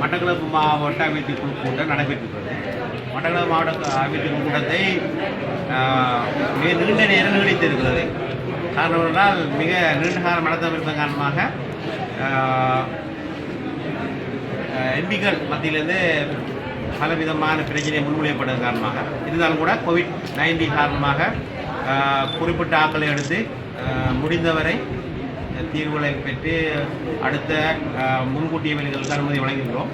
மட்டக்களப்பு மாவட்ட அபிவிருத்தி குழு கூட்டம் நடைபெற்றிருக்கிறது மட்டக்களப்பு மாவட்ட அபிவிருத்தி குழு கூட்டத்தை மிக நீண்ட நேரம் நீடித்திருக்கிறது. காரணம் என்றால் மிக நீண்ட காலம் நடத்தவிருந்த காரணமாக எம்பிக்கள் மத்தியிலிருந்து பலவிதமான பிரச்சனை முன்மொழியப்பட்டது காரணமாக இருந்தாலும் கூட கோவிட் நைன்டீன் காரணமாக குறிப்பிட்ட ஆக்களை எடுத்து முடிந்தவரை தீர்வுகளை பெற்று அடுத்த முன்கூட்டிய வேலைகளுக்கு அனுமதி வழங்குகிறோம்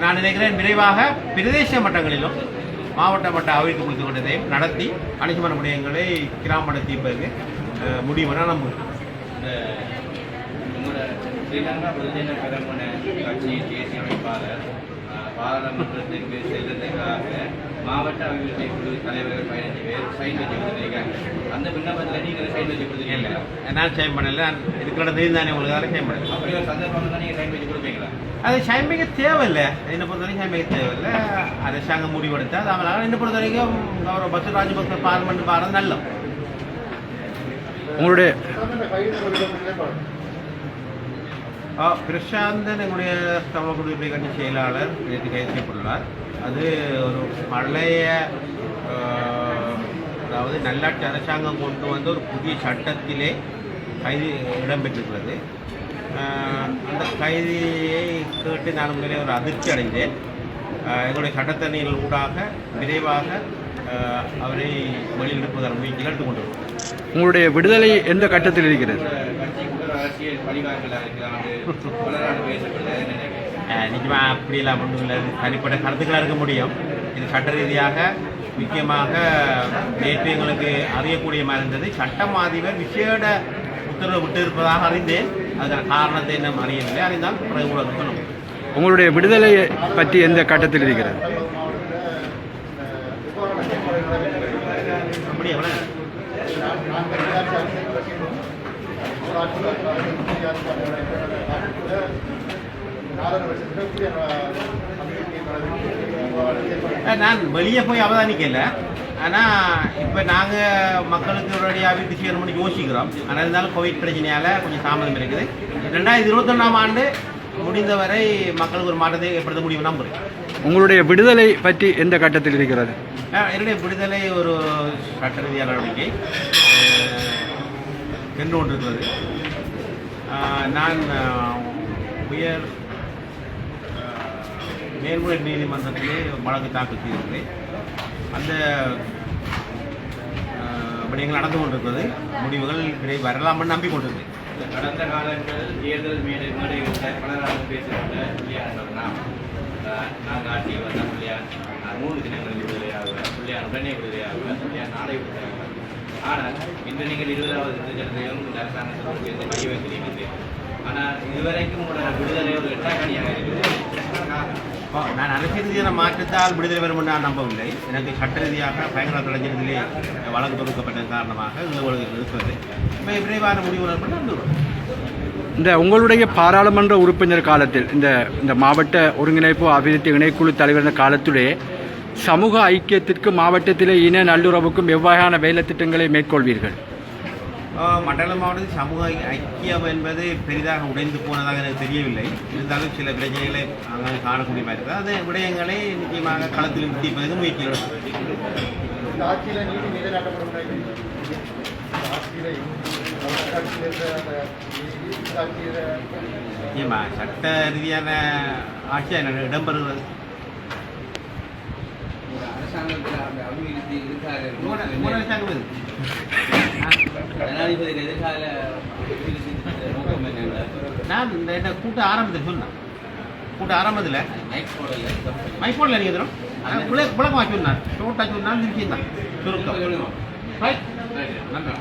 நான் நினைக்கிறேன் விரைவாக பிரதேச மட்டங்களிலும் மாவட்ட மட்ட அபிவிருத்தி குறித்த கூட்டத்தையும் நடத்தி அணுகுமர முனையங்களை கிராம தீர்ப்பதற்கு ஆஹ், முடியும் நம்புகிறேன் ஸ்ரீலங்கா பொதுஜன பெரமுன கட்சியின் தேசிய அமைப்பாளர் பாராளுமன்றத்திற்கு செல்வதற்காக மாவட்ட அபிவிருத்தி குழு தலைவர்கள் பதினஞ்சு பேர் சைன் வச்சு கொடுத்துருக்காங்க அந்த விண்ணப்பத்தில் நீங்கள் சைன் வச்சு கொடுத்துருக்கீங்க நான் செய்ய பண்ணல. நான் இருக்கிற தெரியும் தானே உங்களுக்கு வேலை செய்ய பண்ணல அப்படி ஒரு சந்தர்ப்பம் தான் நீங்கள் சைன் வச்சு கொடுப்பீங்களா? அது சைமிக்க தேவையில்லை. என்னை பொறுத்த வரைக்கும் சைமிக்க தேவையில்லை. அரசாங்கம் முடிவெடுத்தா அது அவங்களால என்னை பொறுத்த வரைக்கும் கௌரவ பத்து ராஜபக்ச பார்லிமெண்ட் பாரது நல்லது. உங்களுடைய பிரசாந்தன் எங்களுடைய தமிழ் குடியுரிமை கட்சி செயலாளர் நேற்று கைது செய்யப்பட்டுள்ளார் அது ஒரு பழைய அதாவது நல்லாட்சி அரசாங்கம் கொண்டு வந்த ஒரு புதிய சட்டத்திலே கைது இடம்பெற்றிருக்கிறது. அந்த கைதியை கேட்டு நான் உண்மையிலே ஒரு அதிர்ச்சி அடைந்தேன். எங்களுடைய சட்டத்தணிகள் ஊடாக விரைவாக அவரை வெளியெடுப்பதற்கு முயற்சிகள் எடுத்துக்கொண்டிருக்கிறோம் உங்களுடைய விடுதலை எந்த கட்டத்தில் இருக்கிறது? அரசியல் வழிகாட்டலாக இருக்கிறாங்க பேசப்படுது நிச்சயமாக அப்படியெல்லாம் ஒன்றும் இல்லை. தனிப்பட்ட கருத்துக்களாக இருக்க முடியும். இது சட்ட ரீதியாக முக்கியமாக நேற்று எங்களுக்கு அறியக்கூடிய மாதிரி இருந்தது. சட்டம் அதிபர் விசேட உத்தரவு விட்டு இருப்பதாக அறிந்தேன். அதுக்கான காரணத்தை இன்னும் அறியவில்லை. அறிந்தால் பிறகு உங்களுக்கு சொல்லும் உங்களுடைய விடுதலை பற்றி எந்த கட்டத்தில் இருக்கிறது? அப்படியே நான் வெளியே போய் அவதானிக்கல. ஆனால் இப்போ நாங்கள் மக்களுக்கு உடனடியாக வீட்டு செய்யணும்னு யோசிக்கிறோம். ஆனால் இருந்தாலும் கோவிட் பிரச்சனையால் கொஞ்சம் தாமதம் இருக்குது. ரெண்டாயிரத்தி இருபத்தொன்னாம் ஆண்டு முடிந்தவரை மக்களுக்கு ஒரு மாற்றத்தை ஏற்படுத்த முடியும் நம்புகிறேன் உங்களுடைய விடுதலை பற்றி எந்த கட்டத்தில் இருக்கிறது? என்னுடைய விடுதலை ஒரு சட்ட ரீதியான நடவடிக்கை சென்று கொண்டிருக்கிறது நான் உயர் மேல்முறை நீதிமன்றத்திலே வழக்கு தாக்கல் செய்திருக்கிறேன் அந்த விடயங்கள் நடந்து கொண்டிருக்கிறது. முடிவுகள் விரை வரலாம்னு நம்பிக்கொண்டிருக்கிறேன் இந்த கடந்த காலங்கள் தேர்தல் மேடை மேடைகளில் பலராக பேசுகின்ற பிள்ளையார் நாம். நாங்கள் ஆட்சி வந்த பிள்ளையார் மூன்று தினங்களில் விடுதலையாக பிள்ளையார் உடனே விடுதலையாக பிள்ளையார் நாளை விடுதலையாக. ஆனால் இன்று நீங்கள் இருபதாவது திருச்சனத்தையும் இந்த அரசாங்கத்தோடு சேர்ந்து மைய வைக்கிறீங்க ஆனால் இதுவரைக்கும் உங்களோட விடுதலை ஒரு எட்டாக்கணியாக இருக்குது நான் அரசியல் ரீதியான மாற்றத்தால் விடுதலை வரும் என்று நான் நம்பவில்லை. எனக்கு சட்ட ரீதியாக பயங்கர தொலைஞ்சிருந்திலே வழக்கு தொடுக்கப்பட்டதன் காரணமாக உங்களுக்கு இருக்கிறது இப்போ விரைவான முடிவு இந்த உங்களுடைய பாராளுமன்ற உறுப்பினர் காலத்தில் இந்த இந்த மாவட்ட ஒருங்கிணைப்பு அபிவிருத்தி இணைக்குழு தலைவர் என்ற காலத்திலே சமூக ஐக்கியத்திற்கு மாவட்டத்திலே இன நல்லுறவுக்கும் எவ்வாறான வேலை திட்டங்களை மேற்கொள்வீர்கள்? மண்டலம் மாவட்டத்தில் சமூக ஐக்கியம் என்பது பெரிதாக உடைந்து போனதாக எனக்கு தெரியவில்லை. இருந்தாலும் சில பிரச்சனைகளை அங்கே காணக்கூடிய மாதிரி இருக்குது. அந்த விடயங்களை நிச்சயமாக களத்தில் தீர்ப்பதற்கு முயற்சி எடுக்கும் இந்த ஆட்சியில நீதி நிலைநாட்டப்படும் ஆட்சியில ஆட்சியில நிச்சயமாக சட்ட ரீதியான ஆட்சி இடம்பெறுகிறது. ஒரு அரசாங்கத்தில் அந்த அபிவிருத்தி இருக்காது மூணு மூணு அரசாங்கம் இருக்கு. ஜனாதிபதி எதிர்கால நோக்கம் என்னென்ன நான் இந்த இந்த கூட்ட ஆரம்பத்தில் சொன்னேன். கூட்ட ஆரம்பத்தில் மைக் போடல மைஃபோனில் நீங்கள் தரும் விளக்கமாக சொன்னார். ஷோட்டாக சொன்னால் நிச்சயம் தான் சுருக்கம். ரைட் நன்றி.